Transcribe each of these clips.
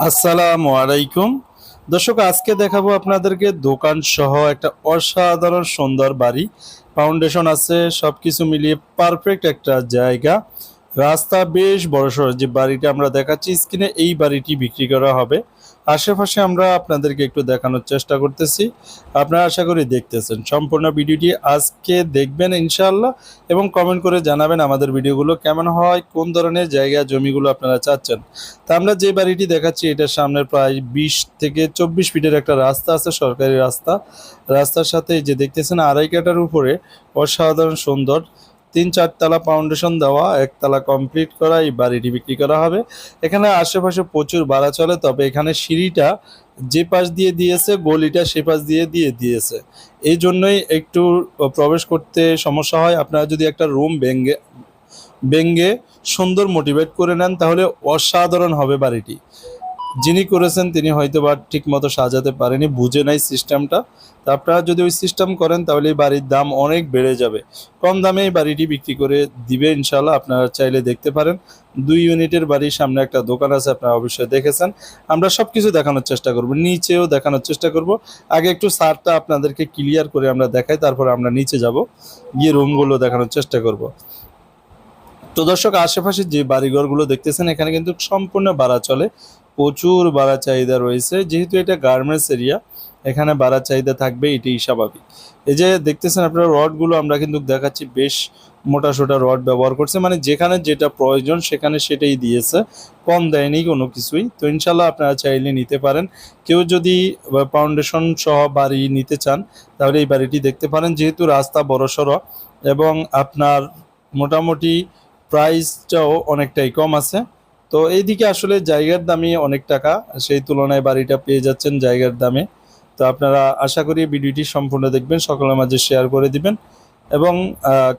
আসসালামু আলাইকুম। দর্শক, আজকে দেখাবো আপনাদেরকে দোকান সহ একটা অসাধারণ সুন্দর বাড়ি। ফাউন্ডেশন আছে সব কিছু মিলিয়ে পারফেক্ট একটা জায়গা। রাস্তা বেশ বড়সড়, যে বাড়িটা আমরা দেখাচ্ছি, স্ক্রিনে এই বাড়িটি বিক্রি করা হবে। আশেপাশে আমরা আপনাদেরকে একটু দেখানোর চেষ্টা করতেছি। আপনারা আশা করি দেখতেছেন। সম্পূর্ণ ভিডিওটি আজকে দেখবেন ইনশাআল্লাহ এবং কমেন্ট করে জানাবেন আমাদের ভিডিওগুলো কেমন হয়, কোন ধরনের জায়গা জমিগুলো আপনারা চাচ্ছেন। তা আমরা যে বাড়িটি দেখাচ্ছি, এটার সামনে প্রায় বিশ থেকে চব্বিশ ফিটের একটা রাস্তা আছে, সরকারি রাস্তা। রাস্তার সাথে যে দেখতেছেন, আড়াই কাটার উপরে অসাধারণ সুন্দর তিন চারতলা ফাউন্ডেশন দেওয়া, একতলা কমপ্লিট করা, এই বাড়িটি বিক্রি করা হবে। এখানে আশেপাশে প্রচুর ভাড়া চলে, তবে এখানে সিঁড়িটা যে পাশ দিয়ে দিয়েছে, গলিটা সে পাশ দিয়ে দিয়ে দিয়েছে। এই জন্যই একটু প্রবেশ করতে সমস্যা হয়। আপনারা যদি একটা রুম ভেঙ্গে ভেঙ্গে সুন্দর মোটিভেট করে নেন, তাহলে অসাধারণ হবে বাড়িটি। যিনি করেছেন, তিনি হয়তো বা ঠিক মতো সাজাতে পারেনি, বুঝে নাই সিস্টেমটা। তা আপনারা যদি ওই সিস্টেম করেন, তাহলে এই বাড়ির দাম অনেক বেড়ে যাবে। কম দামে এই বাড়িটি বিক্রি করে দিবে ইনশাল্লাহ আপনারা চাইলে দেখতে পারেন। দুই ইউনিটের বাড়ির সামনে একটা দোকান আছে, আপনারা অবশ্যই দেখেছেন। আমরা সব কিছু দেখানোর চেষ্টা করব, নিচেও দেখানোর চেষ্টা করব। আগে একটু সারটা আপনাদেরকে ক্লিয়ার করে আমরা দেখাই, তারপরে আমরা নিচে যাব, গিয়ে রুমগুলো দেখানোর চেষ্টা করব। তো দর্শক আশেপাশে যে বাড়িঘরগুলো দেখতেছেন, এখানে কিন্তু সম্পূর্ণ ভাড়া চলে। প্রচুর বাড়া চাহিদা রয়েছে। যেহেতু এটা গার্মেন্টস এরিয়া এখানে বাড়া চাহিদা থাকবে, এটাই স্বাভাবিক। এই যে দেখতেছেন আপনারা রডগুলো আমরা কিন্তু দেখাচ্ছি বেশ মোটা সোটা রড ব্যবহার করছে। মানে যেখানে যেটা প্রয়োজন, সেখানে সেটাই দিয়েছে। কম দেয়নি কোনো কিছুই। তো ইনশাল্লাহ আপনারা চাইলে নিতে পারেন। কেউ যদি ফাউন্ডেশন সহ বাড়ি নিতে চান, তাহলে এই বাড়িটি দেখতে পারেন। যেহেতু রাস্তা বড়সড় এবং আপনার মোটামুটি প্রাইসটাও অনেকটাই কম আছে। তো এইদিকে আসলে জায়গার দামই অনেক টাকা। সেই তুলনায় বাড়িটা পেয়ে যাচ্ছেন জায়গার দামে। তো আপনারা আশা করি ভিডিওটি সম্পূর্ণ দেখবেন, সকলের মাঝে শেয়ার করে দিবেন এবং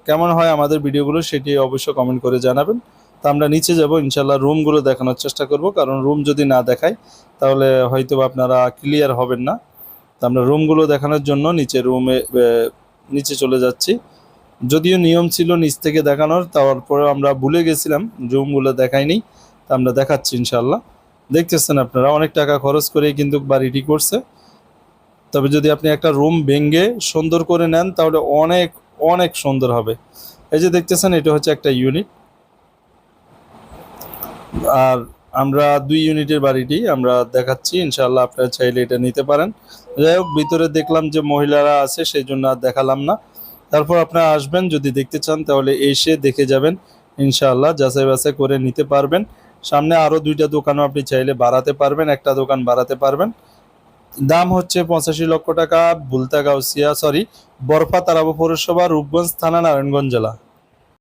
কেমন হয় আমাদের ভিডিওগুলো সেটি অবশ্যই কমেন্ট করে জানাবেন। তো আমরা নিচে যাব ইনশাল্লাহ রুমগুলো দেখানোর চেষ্টা করব, কারণ রুম যদি না দেখাই, তাহলে হয়তো আপনারা ক্লিয়ার হবেন না। তো আমরা রুমগুলো দেখানোর জন্য নিচে রুমে নিচে চলে যাচ্ছি। যদিও নিয়ম ছিল নিচ থেকে দেখানোর তারপরে আমরা ভুলে গেছিলাম রুমগুলো দেখাইনি। তা আমরা দেখাচ্ছি ইনশাল্লাহ দেখতেছেন আপনারা, অনেক টাকা খরচ করে কিন্তু বাড়িটি করছে। তবে যদি আপনি একটা রুম ভেঙে সুন্দর করে নেন, তাহলে অনেক অনেক সুন্দর হবে। এই যে দেখতেছেন, এটা হচ্ছে একটা ইউনিট। আর আমরা দুই ইউনিটের বাড়িটি আমরা দেখাচ্ছি ইনশাল্লাহ আপনারা চাইলে এটা নিতে পারেন। যাই হোক, ভিতরে দেখলাম যে মহিলারা আছে সেই জন্য আর দেখালাম না। তারপর আপনারা আসবেন, যদি দেখতে চান, তাহলে এসে দেখে যাবেন। ইনশাআল্লাহ যাচাই বাছাই করে নিতে পারবেন। সামনে আরও দুইটা দোকানও আপনি চাইলে বাড়াতে পারবেন, একটা দোকান বাড়াতে পারবেন। দাম হচ্ছে পঁচাশি লক্ষ টাকা বুলতা গাউসিয়া সরি বরফা তারাবো পৌরসভা, রূপগঞ্জ থানা, নারায়ণগঞ্জ জেলা।